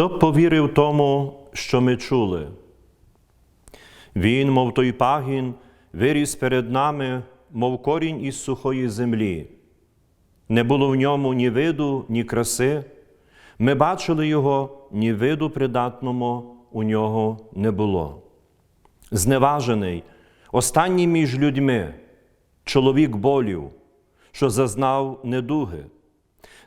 Хто б повірив тому, що ми чули? Він, мов той пагін, виріс перед нами, мов корінь із сухої землі. Не було в ньому ні виду, ні краси. Ми бачили його, ні виду придатному у нього не було. Зневажений, останній між людьми, чоловік болів, що зазнав недуги,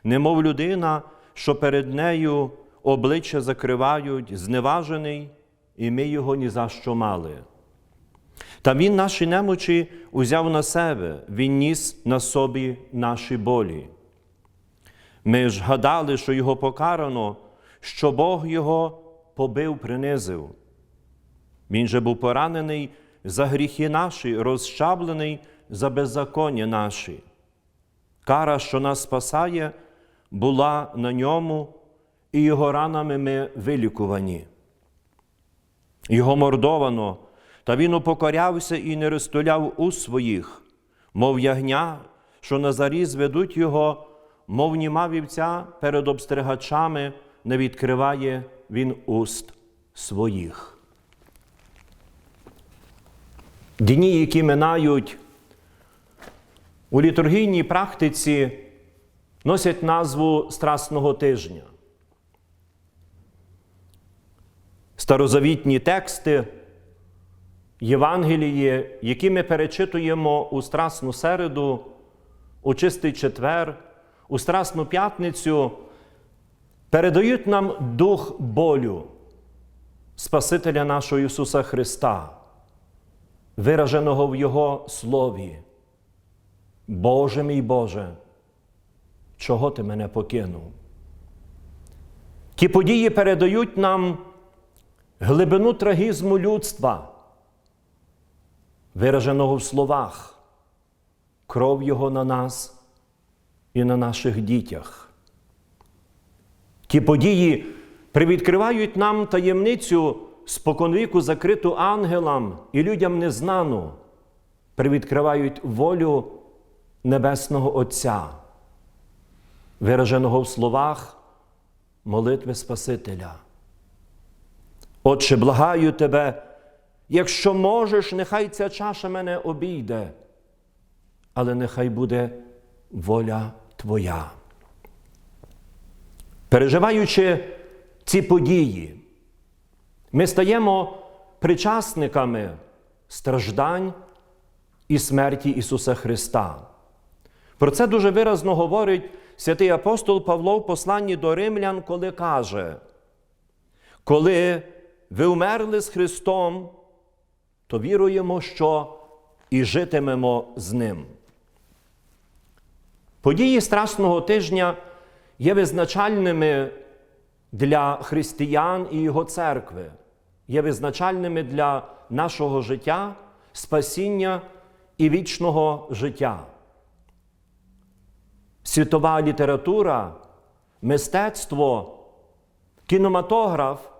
немов людина, що перед нею обличчя закривають, зневажений, і ми його ні за що мали. Та Він наші немочі узяв на себе, Він ніс на собі наші болі. Ми ж гадали, що Його покарано, що Бог Його побив, принизив. Він же був поранений за гріхи наші, розчаблений за беззаконня наші. Кара, що нас спасає, була на ньому, і його ранами ми вилікувані. Його мордовано, та він упокорявся і не розтуляв у своїх, мов ягня, що на заріз ведуть його, мов німа вівця перед обстригачами не відкриває він уст своїх. Дні, які минають у літургійній практиці, носять назву Страсного тижня. Старозавітні тексти Євангелії, які ми перечитуємо у Страсну середу, у чистий четвер, у Страсну п'ятницю, передають нам дух болю Спасителя нашого Ісуса Христа, вираженого в Його Слові. Боже мій Боже, чого ти мене покинув? Ті події передають нам глибину трагізму людства, вираженого в словах, кров Його на нас і на наших дітях. Ті події привідкривають нам таємницю споконвіку закриту ангелам і людям незнану, привідкривають волю Небесного Отця, вираженого в словах молитви Спасителя. Отче, благаю тебе, якщо можеш, нехай ця чаша мене обійде, але нехай буде воля Твоя. Переживаючи ці події, ми стаємо причасниками страждань і смерті Ісуса Христа. Про це дуже виразно говорить святий апостол Павло в посланні до римлян, коли каже, коли ви вмерли з Христом, то віруємо, що і житимемо з Ним. Події Страсного тижня є визначальними для християн і Його церкви, є визначальними для нашого життя, спасіння і вічного життя. Світова література, мистецтво, кінематограф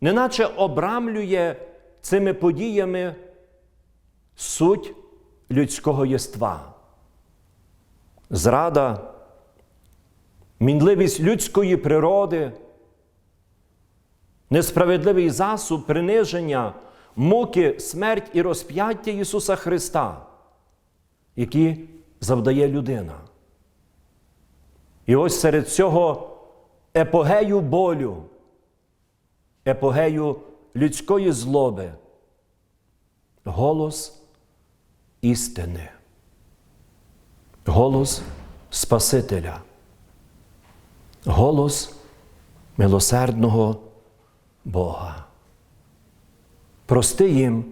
неначе обрамлює цими подіями суть людського єства. Зрада, мінливість людської природи, несправедливий засуб, приниження, муки, смерть і розп'яття Ісуса Христа, які завдає людина. І ось серед цього епогею болю, епогею людської злоби, голос істини, голос Спасителя, голос милосердного Бога. Прости їм,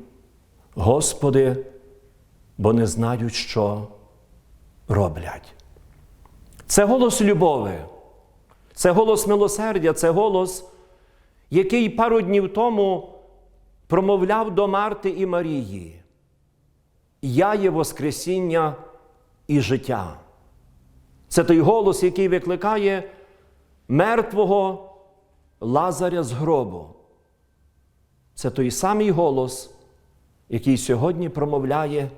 Господи, бо не знають, що роблять. Це голос любові, це голос милосердя, це голос, який пару днів тому промовляв до Марти і Марії. Я є Воскресіння і життя. Це той голос, який викликає мертвого Лазаря з гробу. Це той самий голос, який сьогодні промовляє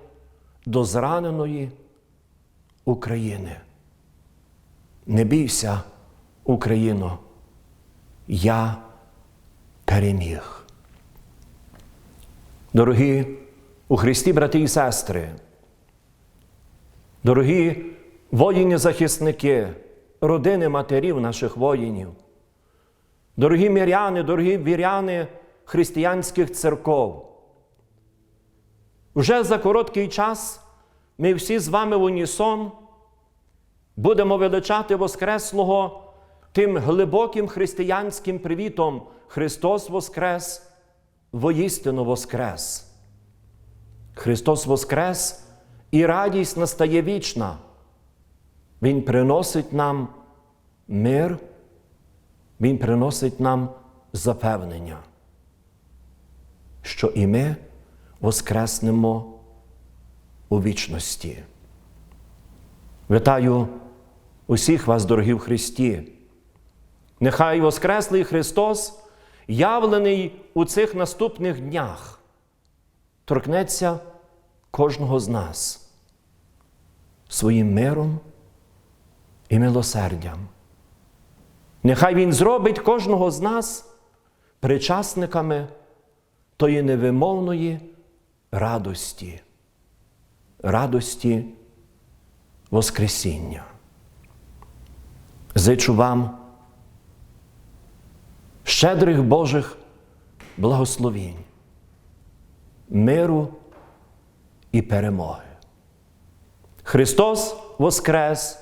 до зраненої України. Не бійся, Україно, я переміг. Дорогі у Христі, брати і сестри, дорогі воїни-захисники, родини матерів наших воїнів, дорогі міряни, дорогі віряни християнських церков. Уже за короткий час ми всі з вами в унісон будемо величати Воскреслого тим глибоким християнським привітом Христос Воскрес, воістину Воскрес. Христос Воскрес і радість настає вічна. Він приносить нам мир, Він приносить нам запевнення, що і ми воскреснемо у вічності. Вітаю усіх вас, дорогі в Христі. Нехай Воскреслий Христос, явлений у цих наступних днях, торкнеться кожного з нас своїм миром і милосердям. Нехай Він зробить кожного з нас причасниками тої невимовної радості, радості Воскресіння. Зичу вам щедрих Божих благословінь, миру і перемоги. Христос Воскрес,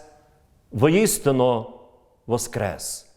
воістину Воскрес!